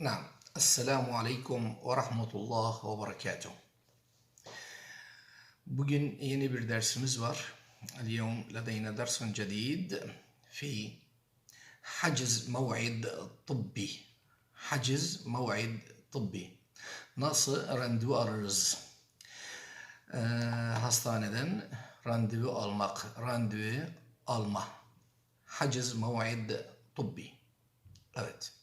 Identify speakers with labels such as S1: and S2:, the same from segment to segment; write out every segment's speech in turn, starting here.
S1: نعم. السلام عليكم ورحمة الله وبركاته. Bugün yeni bir dersimiz اليوم لدينا درس جديد في حجز موعد طبي. حجز موعد طبي. نص راندو أرز آه، هستاندن راندو ألمق. راندو ألمه. حجز موعد طبي. evet.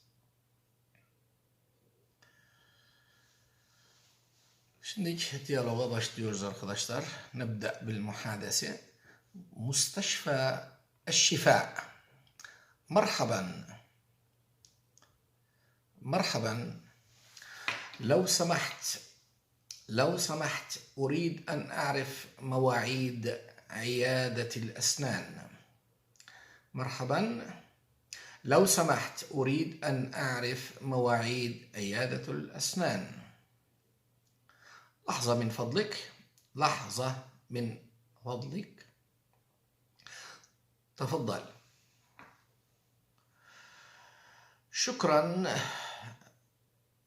S1: Şimdi diyaloga başlıyoruz arkadaşlar. Nebda bil muhadese. Mustaşfa الشفاء مرحبا مرحبا لو سمحت لو سمحت أريد أن أعرف مواعيد عيادة الأسنان مرحبا لو سمحت أريد أن أعرف مواعيد عيادة الأسنان لحظة من فضلك. لحظة من فضلك. تفضل. شكرا.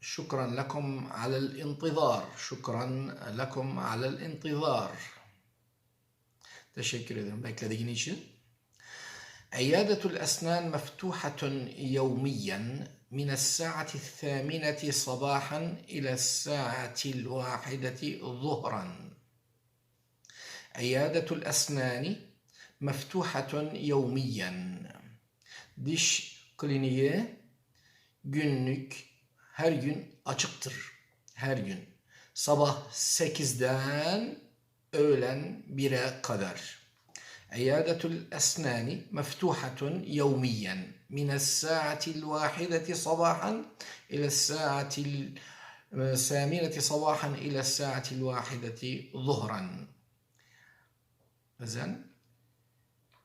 S1: شكرا لكم على الانتظار. شكرا لكم على الانتظار. Teşekkür ederim beklediğin için. عيادة الأسنان مفتوحة يوميا. من الساعة الثامنة صباحا إلى الساعة الواحدة ظهرا. عيادة الأسنان مفتوحة يوميا. Diş kliniği günlük her gün açıktır. Her gün. Sabah 8'den öğlen 1'e kadar. عيادة الأسنان مفتوحة يوميا من الساعة الواحدة صباحا إلى الساعة الثامنة صباحا إلى الساعة الواحدة ظهرا. Ezen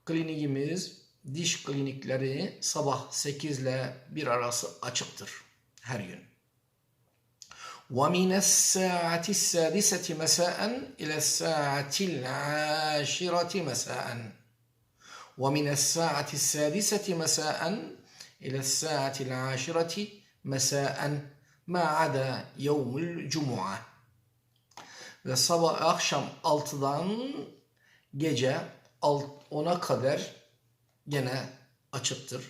S1: kliniğimiz diş klinikleri sabah 8 ile 1 arası açıktır her gün. ومن الساعة السادسة مساء إلى الساعة العاشرة مساء ومن الساعة السادسة مساء إلى الساعة العاشرة مساء ما عدا يوم الجمعة ve sabah akşam 6'dan gece 10'a kadar gene açıktır.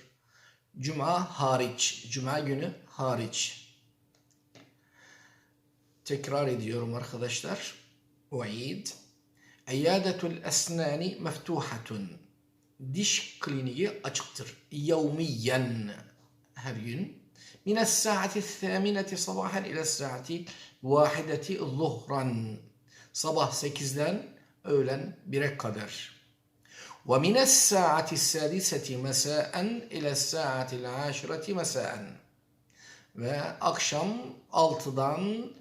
S1: Cuma hariç, cuma günü hariç. tekrar ediyorum arkadaşlar. Uid. Eyyadetul esnani meftuhatun. Diş kliniği açıktır. Yevmiyen. Her gün. Min es-saati thamineti sabahan ila saati vahideti zuhran. Sabah 8'den öğlen 1'e kadar. Ve min es-saati sadiseti mesaen ila saati el-aşireti mesaen. Ve akşam 6'dan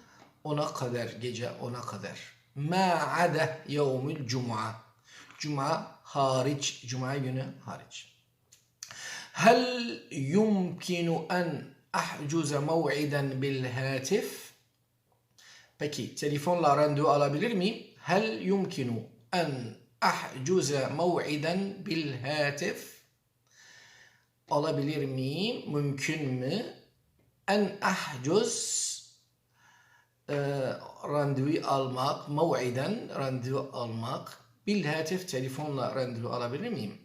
S1: 10'a kadar, gece 10'a kadar. Ma ada yevmül cuma. Cuma hariç, cuma günü hariç. Hel yumkinu en ahcuze mev'iden bil hatif? Peki telefonla randevu alabilir miyim? Hel yumkinu en ahcuze mev'iden bil hatif? Alabilir miyim? Mümkün mü? En ahcuz e, randevu almak, mev'iden randevu almak, bil hatif telefonla randevu alabilir miyim?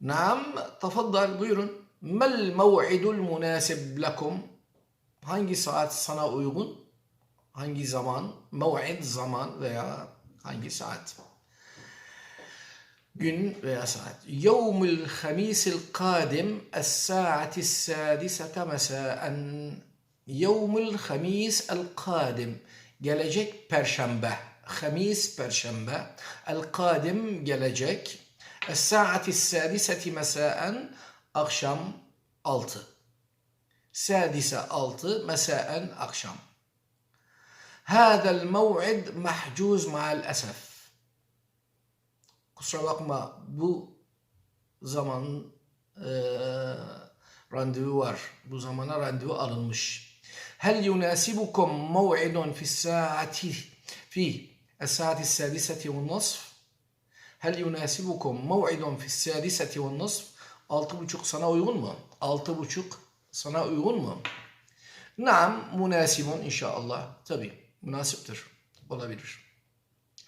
S1: Naam, tafaddal buyurun. Mel mev'idul münasib lekum? Hangi saat sana uygun? Hangi zaman? Mev'id zaman veya hangi saat? Gün veya saat. Yevmül hamisil kadim es-saati s-sadisete mesaen Yevmül hamis el-kadim. Gelecek perşembe. Hamis perşembe. El-kadim gelecek. Es-saati s-sadiseti mesaen akşam 6. Sadise 6 mesaen akşam. هذا الموعد محجوز مع الأسف. Kusura bakma bu zaman e, randevu var. Bu zamana randevu alınmış. هل يناسبكم موعد في الساعة في الساعة السادسة والنصف؟ هل يناسبكم موعد في السادسة والنصف? Altı buçuk sana uygun mu? Altı buçuk Sana uygun mu? Naam münasibun inşallah. Tabi münasiptir. Olabilir.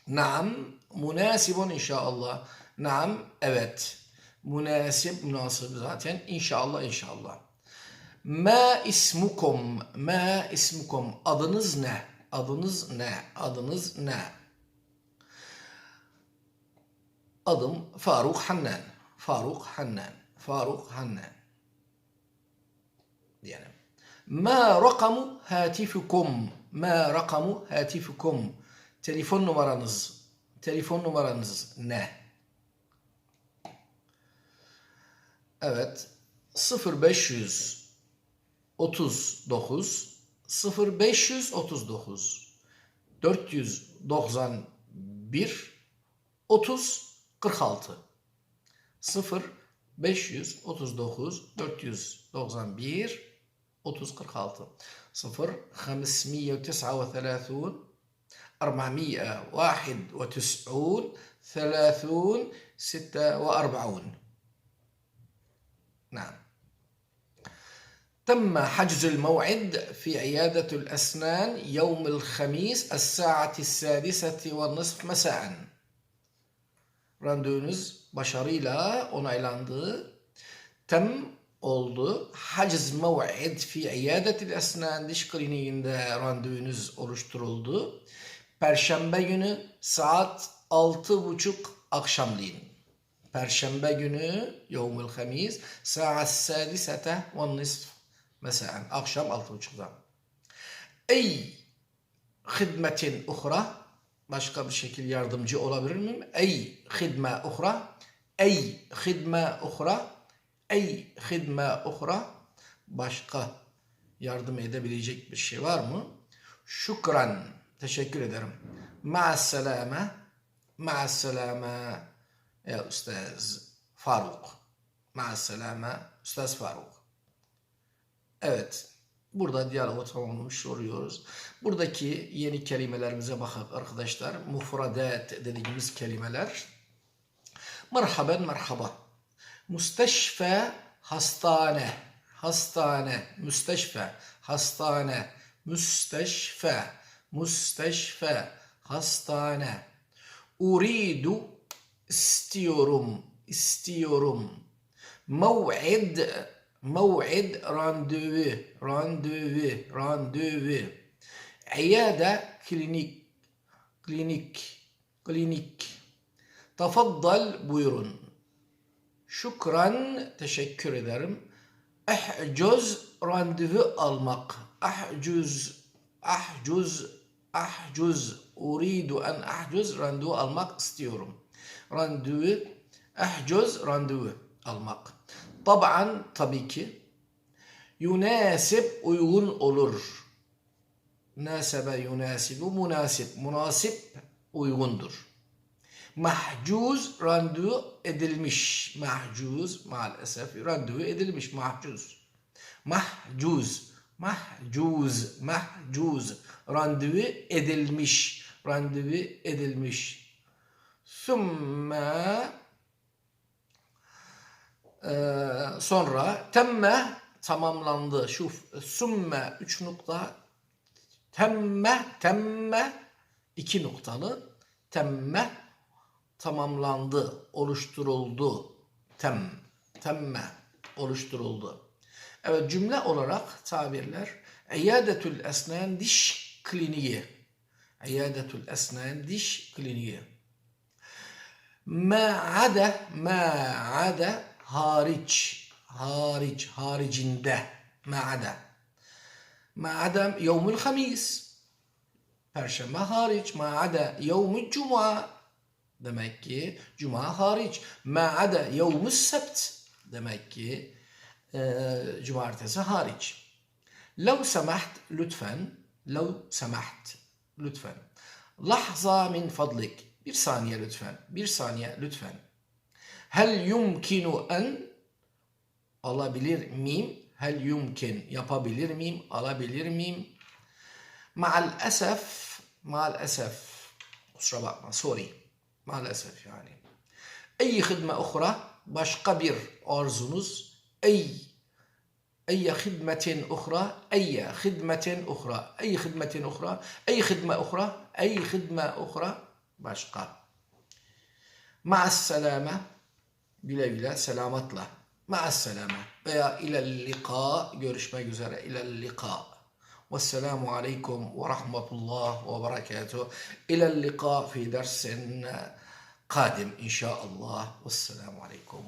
S1: Naam münasibun inşallah. Naam evet. Münasip münasip zaten inşallah inşallah. Ma ismukum? Ma ismukum? Adınız ne? Adınız ne? Adınız ne? Adım Faruk Hannan. Faruk Hannan. Faruk Hannan. diyelim. Ma rakamu hatifukum? Ma rakamu hatifukum? Telefon numaranız. Telefon numaranız ne? Evet. 0500 39 0539 491 30 46 0 539 491 30 46 0 539 491 30 46 نعم تم حجز الموعد في عيادة الأسنان يوم الخميس الساعة السادسة والنصف مساء Randevunuz başarıyla onaylandı. Tem oldu. Haciz mev'id fi iyadetil esnan diş kliniğinde randevunuz oluşturuldu. Perşembe günü saat altı buçuk akşamleyin. Perşembe günü yevmül hamis saat sadisete ve nisf mesaen akşam altı buçukta. Ey hidmetin uhra başka bir şekilde yardımcı olabilir miyim? Ey hidme uhra ey hidme uhra ey hidme uhra başka yardım edebilecek bir şey var mı? Şükran. Teşekkür ederim. Ma'asselame. Ma'asselame. Ya Üstaz Faruk. Ma'asselame. Üstaz Faruk. Evet. Burada diyalogu tamamlamış oluyoruz. Buradaki yeni kelimelerimize bakın arkadaşlar. Mufradat dediğimiz kelimeler. Merhaben merhaba. Müsteşfe hastane. Hastane. Müsteşfe. Hastane. Müsteşfe. Müsteşfe. Hastane. Uridu istiyorum. istiyorum. Mev'id موعد راندوفو راندوفو راندوفو عيادة كلينيك كلينيك كلينيك تفضل buyurun şükran teşekkür ederim ahcuz randevu almak ahcuz ahcuz ahcuz uridu en ahcuz randevu almak istiyorum randevu ahcuz randevu almak Taban tabii ki. Yunasip uygun olur. Nasebe yunasibu münasip. Münasip uygundur. Mahcuz randevu edilmiş. Mahcuz maalesef randevu edilmiş. Mahcuz. Mahcuz. Mahcuz. Mahcuz. Randevu edilmiş. Randevu edilmiş. Sümme ee, sonra temme tamamlandı. Şu sümme üç nokta temme temme iki noktalı temme tamamlandı, oluşturuldu. Tem, temme oluşturuldu. Evet cümle olarak tabirler İyadetül esnen diş kliniği. İyadetül esnen diş kliniği. Ma ada ma ada hariç, hariç, haricinde, ma'ada. Ma'ada yevmül hamis. Perşembe hariç, ma'ada yevmül cuma. Demek ki cuma hariç. Ma'ada yevmül sebt. Demek ki e, cumartesi hariç. Lev semaht lütfen, lev semaht lütfen. Lahza min fadlik. Bir saniye lütfen. Bir saniye lütfen. هل يمكن أن olabilir ميم؟ هل يمكن yapabilir ميم؟ alabilir ميم. مع الأسف مع الأسف كسرة بقى سوري مع الأسف يعني. أي خدمة أخرى؟ باش قبر أرزونوز أي أي خدمة أخرى؟ أي خدمة أخرى؟ أي خدمة أخرى؟ أي خدمة أخرى؟ أي خدمة أخرى؟ باش قبر مع السلامة. Güle güle selamatla. Maasselame veya ilel lika görüşmek üzere. İlel lika. Vesselamu aleykum ve rahmetullah ve berekatuhu. İlel lika fi dersin kadim inşaallah. Vesselamu aleykum.